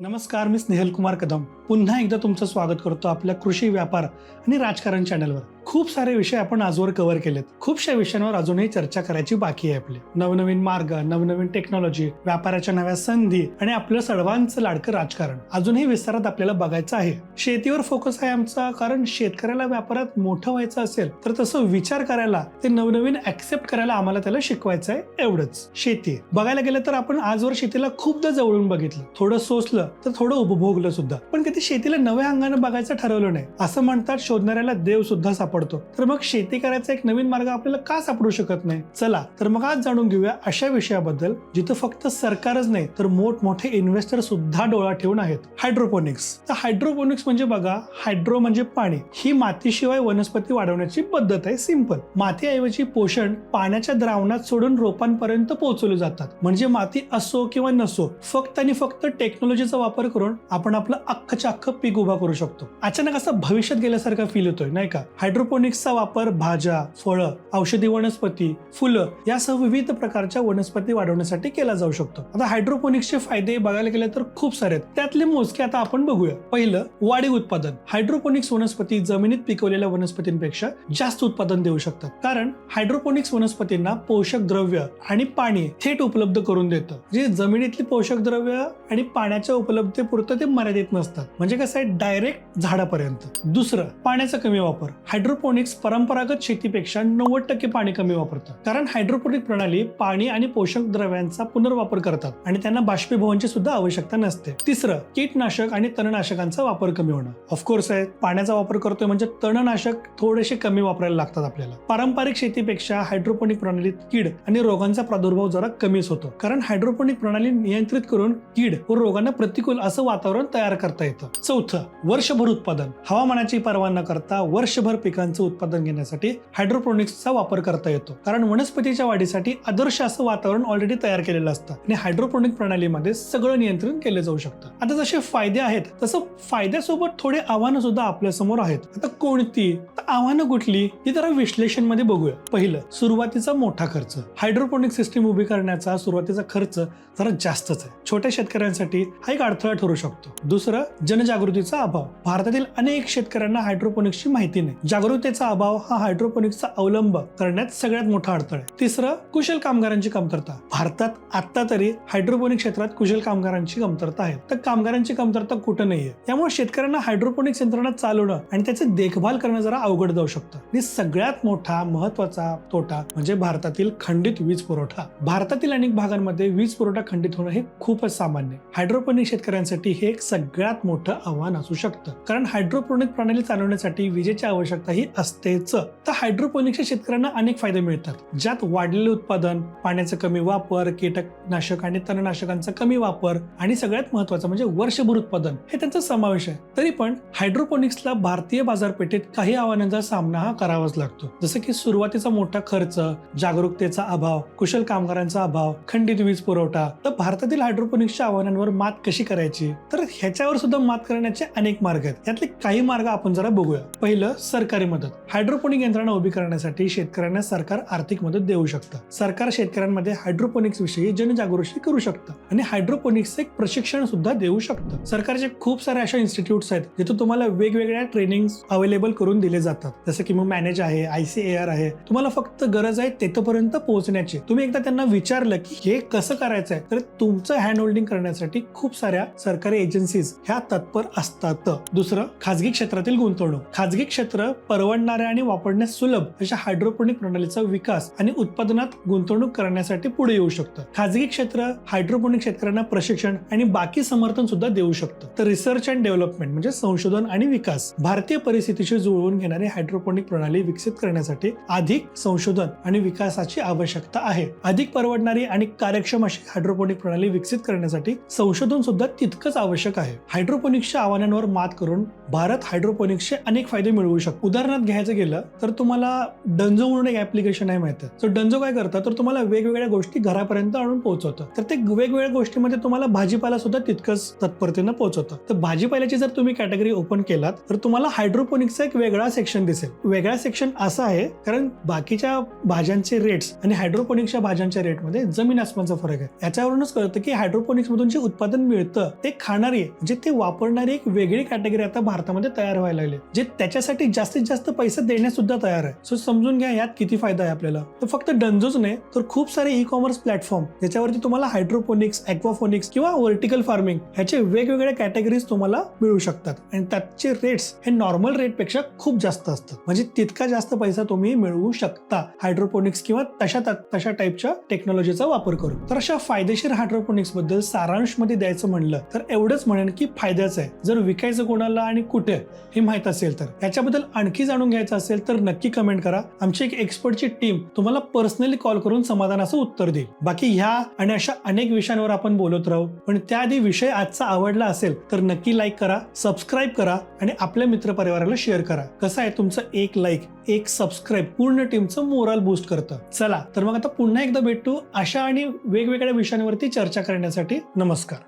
नमस्कार मी स्नेहल कुमार कदम. पुन्हा एकदा तुमचं स्वागत करतो आपल्या कृषी व्यापार आणि राजकारण चॅनलवर. खूप सारे विषय आपण आजवर कव्हर केलेत. खूपशा विषयांवर अजूनही चर्चा करायची बाकी आहे आपली. नवनवीन मार्ग नवनवीन टेक्नॉलॉजी व्यापाराच्या नव्या संधी आणि आपलं सर्वांचं लाडकं राजकारण. अजूनही विस्तारात आपल्याला बघायचं आहे. शेतीवर फोकस आहे आमचा कारण शेतकऱ्याला व्यापारात मोठं व्हायचं असेल तर तसं विचार करायला ते नवनवीन ऍक्सेप्ट करायला आम्हाला त्याला शिकवायचं आहे एवढंच. शेती. बघायला गेलं तर आपण आजवर शेतीला खूपदा जवळून बघितलं. थोडं सोसलं तर थोडं उपभोगलं सुद्धा. पण कधी शेतीला नव्या अंगानं बघायचं ठरवलं नाही. असं म्हणतात शोधणाऱ्याला देव सुद्धा सापडतो तर मग शेती करायचा एक नवीन मार्ग आपल्याला का सापडू शकत नाही? चला तर मग आज जाणून घेऊया अशा विषयाबद्दल जिथं फक्त सरकारच नाही तर मोठमोठे इन्व्हेस्टर सुद्धा डोळा ठेवून आहेत. हायड्रोपोनिक्स तर हायड्रोपोनिक्स म्हणजे बघा हायड्रो म्हणजे पाणी. ही मातीशिवाय वनस्पती वाढवण्याची पद्धत आहे सिंपल मातीऐवजी पोषण पाण्याच्या द्रावणात सोडून रोपांपर्यंत पोहोचवले जातात. म्हणजे माती असो किंवा नसो फक्त आणि फक्त टेक्नॉलॉजीचा वापर करून आपण आपलं अख्खच्या अख्खं पीक उभा करू शकतो. अचानक असं भविष्यात गेल्यासारखा फील होतोय नाही का? हायड्रोपोनिक्सचा वापर भाज्या फळं औषधी वनस्पती फुलं यासह विविध प्रकारच्या वनस्पती वाढवण्यासाठी केला जाऊ शकतो. आता हायड्रोपोनिक्सचे फायदे बघायला गेले तर खूप सारे आहेत. त्यातले मोजके आता आपण बघूया. पहिलं वाढीव उत्पादन. हायड्रोपोनिक्स वनस्पती जमिनीत पिकवलेल्या वनस्पतींपेक्षा जास्त उत्पादन देऊ शकतात. कारण हायड्रोपोनिक्स वनस्पतींना पोषक द्रव्य आणि पाणी थेट उपलब्ध करून देतं. जे जमिनीतली पोषक द्रव्य आणि पाण्याच्या उपलब्धतेपुरतं ते मर्यादित नसतात. म्हणजे कसं आहे? डायरेक्ट झाडापर्यंत. दुसरं पाण्याचा कमी वापर. हायड्रो हायड्रोपोनिक्स परंपरागत शेतीपेक्षा नव्वद टक्के पाणी कमी वापरतात. कारण हायड्रोपोनिक प्रणाली पाणी आणि पोषक द्रव्यांचा पुनर्वापर करतात आणि त्यांना बाष्पीभवनची सुद्धा आवश्यकता नसते. तिसरं कीटनाशक आणि तणनाशकांचा वापर कमी होणं. ऑफकोर्स आहे पाण्याचा वापर करतोय म्हणजे तणनाशक थोडेसे कमी वापरायला लागतात आपल्याला. पारंपरिक शेतीपेक्षा हायड्रोपोनिक प्रणालीत कीड आणि रोगांचा प्रादुर्भाव जरा कमीच होतो. कारण हायड्रोपोनिक प्रणाली नियंत्रित करून कीड व रोगांना प्रतिकूल असं वातावरण तयार करता येतं. चौथं वर्षभर उत्पादन. हवामानाची पर्वा न करता वर्षभर पिकांचं उत्पादन घेण्यासाठी हायड्रोपोनिक्सचा वापर करता येतो. कारण वनस्पतीच्या वाढीसाठी आदर्श असं वातावरण ऑलरेडी तयार केलेलं असतं. आणि हायड्रोपोनिक प्रणालीमध्ये सगळं नियंत्रण केलं जाऊ शकतं. आता जसे फायदे आहेत तसं फायद्यासोबत थोडे आव्हानं सुद्धा आपल्यासमोर आहेत. आता कोणती? तर आव्हानं कुठली? ती जरा विश्लेषणमध्ये बघूया. पहिलं सुरुवातीचा मोठा खर्च. हायड्रोपोनिक सिस्टीम उभी करण्याचा सुरुवातीचा खर्च जरा जास्तच आहे. छोट्या शेतकऱ्यांसाठी हा एक अडथळा ठरू शकतो. दुसरं जनजागृतीचा अभाव. भारतातील अनेक शेतकऱ्यांना हायड्रोपोनिक्सची माहिती नाही. जागरूकतेचा अभाव हा हायड्रोपोनिक्सचा अवलंब करण्यात सगळ्यात मोठा अडथळा आहे. तिसरं कुशल कामगारांची कमतरता. भारतात आता तरी हायड्रोपोनिक क्षेत्रात कुशल कामगारांची कमतरता आहे. तर कामगारांची कमतरता कुठं नाहीये? त्यामुळे शेतकऱ्यांना हायड्रोपोनिक्स यंत्रणा चालवणं आणि त्याची देखभाल करणं जरा अवघड जाऊ शकतं. आणि सगळ्यात मोठा महत्त्वाचा तोटा म्हणजे भारतातील खंडित वीज पुरवठा. भारतातील अनेक भागांमध्ये वीज पुरवठा खंडित होणं हे खूपच सामान्य आहे. हायड्रोपोनिक शेतकऱ्यांसाठी हे एक सगळ्यात मोठं आव्हान असू शकतं. कारण हायड्रोपोनिक प्रणाली चालवण्यासाठी विजेची आवश्यकता ही असतेच तर हायड्रोपोनिक्सच्या शेतकऱ्यांना अनेक फायदे मिळतात. ज्यात वाढलेले उत्पादन पाण्याचा कमी वापर कीटकनाशक आणि तणनाशकांचा कमी वापर आणि सगळ्यात महत्वाचं म्हणजे वर्षभर उत्पादन. हे त्यांचा समावेश आहे. तरी पण हायड्रोपोनिक्सला भारतीय बाजारपेठेत काही आव्हानांचा सामना हा करावाच लागतो. जसं की सुरुवातीचा मोठा खर्च जागरूकतेचा अभाव कुशल कामगारांचा अभाव खंडित वीज पुरवठा. तर भारतातील हायड्रोपोनिक्सच्या आव्हानांवर मात कशी करायची? तर ह्याच्यावर सुद्धा मात करण्याचे अनेक मार्ग आहेत. त्यातले काही मार्ग आपण जरा बघूया. पहिलं सरकारी मदत. हायड्रोपोनिक यंत्रणा उभी करण्यासाठी शेतकऱ्यांना सरकार आर्थिक मदत देऊ शकतं. सरकार शेतकऱ्यांमध्ये हायड्रोपोनिक्स विषयी जनजागृती करू शकतं आणि हायड्रोपोनिक्स एक प्रशिक्षण सुद्धा देऊ शकतं. सरकारचे खूप सारे अशा इन्स्टिट्यूट्स आहेत जिथे तुम्हाला वेगवेगळ्या ट्रेनिंग अवेलेबल करून दिले जातात. जसं की मग मॅनेज आहे आयसीएआर आहे. तुम्हाला फक्त गरज आहे तेथपर्यंत पोहोचण्याची. तुम्ही एकदा त्यांना विचारलं की हे कसं करायचं आहे तर तुमचं हँड होल्डिंग करण्यासाठी खूप साऱ्या सरकारी एजन्सीज ह्या तत्पर असतात. दुसरं खाजगी क्षेत्रातील गुंतवणूक. खाजगी क्षेत्र परवडणाऱ्या आणि वापरण्यास सुलभ अशा हायड्रोपोनिक प्रणालीचा विकास आणि उत्पादनात गुंतवणूक करण्यासाठी पुढे येऊ शकतं. खाजगी क्षेत्र हायड्रोपोनिक शेतकऱ्यांना प्रशिक्षण आणि बाकी समर्थन सुद्धा देऊ शकतं. तर रिसर्च अँड डेव्हलपमेंट म्हणजे संशोधन आणि विकास भारतीय परिस्थितीशी जुळवून घेणारी हायड्रोपोनिक प्रणाली विकसित करण्यासाठी अधिक संशोधन आणि विकासाची आवश्यकता आहे. अधिक परवडणारी आणि कार्यक्षम अशी हायड्रोपोनिक प्रणाली विकसित करण्यासाठी संशोधन सुद्धा तितकंच आवश्यक आहे. हायड्रोपोनिक्सच्या आव्हानांवर मात करून भारत हायड्रोपोनिक्सचे अनेक फायदे मिळवू शकतो. उदाहरणात घ्यायचं गेलं तर तुम्हाला डंजो म्हणून एक ऍप्लिकेशन आहे माहिती. सो डंजो काय करतं? तर तुम्हाला वेगवेगळ्या गोष्टी घरापर्यंत आणून पोहोचवतं. तर ते वेगवेगळ्या गोष्टीमध्ये तुम्हाला भाजीपाला सुद्धा तितकंच तत्परतेनं पोहोचवतं. तर भाजीपाल्याची जर तुम्ही कॅटेगरी ओपन केलात तर तुम्हाला हायड्रोपोनिक्सचा एक वेगळा सेक्शन दिसेल. वेगळा सेक्शन असा आहे कारण बाकीच्या भाज्यांचे रेट्स आणि हायड्रोपोनिक्सच्या भाज्यांच्या रेटमध्ये जमीन आसमानचा फरक आहे. याच्यावरूनच कळतं की हायड्रोपोनिक्स मधून जे उत्पादन मिळतं ते खाणारी म्हणजे ते वापरणारी एक वेगळी कॅटेगरी आता भारतामध्ये तयार व्हायला लागली जे त्याच्यासाठी जास्तीत जास्त पैसे देण्यास सुद्धा तयार आहे. सो समजून घ्या यात किती फायदा आहे आपल्याला. तर फक्त डंजोच नाही तर खूप सारे ई कॉमर्स प्लॅटफॉर्म ज्याच्यावरती तुम्हाला हायड्रोपोनिक्स एक्वाफोनिक्स किंवा व्हर्टिकल फार्मिंग ह्याचे वेगवेगळ्या कॅटेगरीज तुम्हाला मिळू शकतात. आणि त्याचे रेट्स हे नॉर्मल रेटपेक्षा खूप जास्त असतात. म्हणजे तितका जास्त पैसा तुम्ही मिळवू शकता हायड्रोपोनिक्स किंवा तशा तशा टाईपच्या टेक्नॉलॉजीचा वापर करून. तर अशा फायदेशीर हायड्रोपोनिक्सबद्दल सारांशमध्ये द्यायचं म्हणलं तर एवढंच म्हणेन की फायद्याचं आहे. जर विकायचं कोणाला आणि कुठे हे माहीत असेल तर. याच्याबद्दल आणखी आणखी जाणून घ्यायचं असेल तर नक्की कमेंट करा. आमची एक एक्सपर्टची टीम तुम्हाला पर्सनली कॉल करून समाधानाचं उत्तर देईल. बाकी ह्या आणि अशा अनेक विषयांवर आपण बोलत राहू. पण त्याआधी विषय आजचा आवडला असेल तर नक्की लाईक करा सबस्क्राईब करा आणि आपल्या मित्रपरिवाराला शेअर करा. कसं आहे तुमचं एक लाईक एक सबस्क्राईब पूर्ण टीमचं मोरल बूस्ट करतं. चला तर मग आता पुन्हा एकदा भेटू अशा आणि वेगवेगळ्या विषयांवरती चर्चा करण्यासाठी नमस्कार.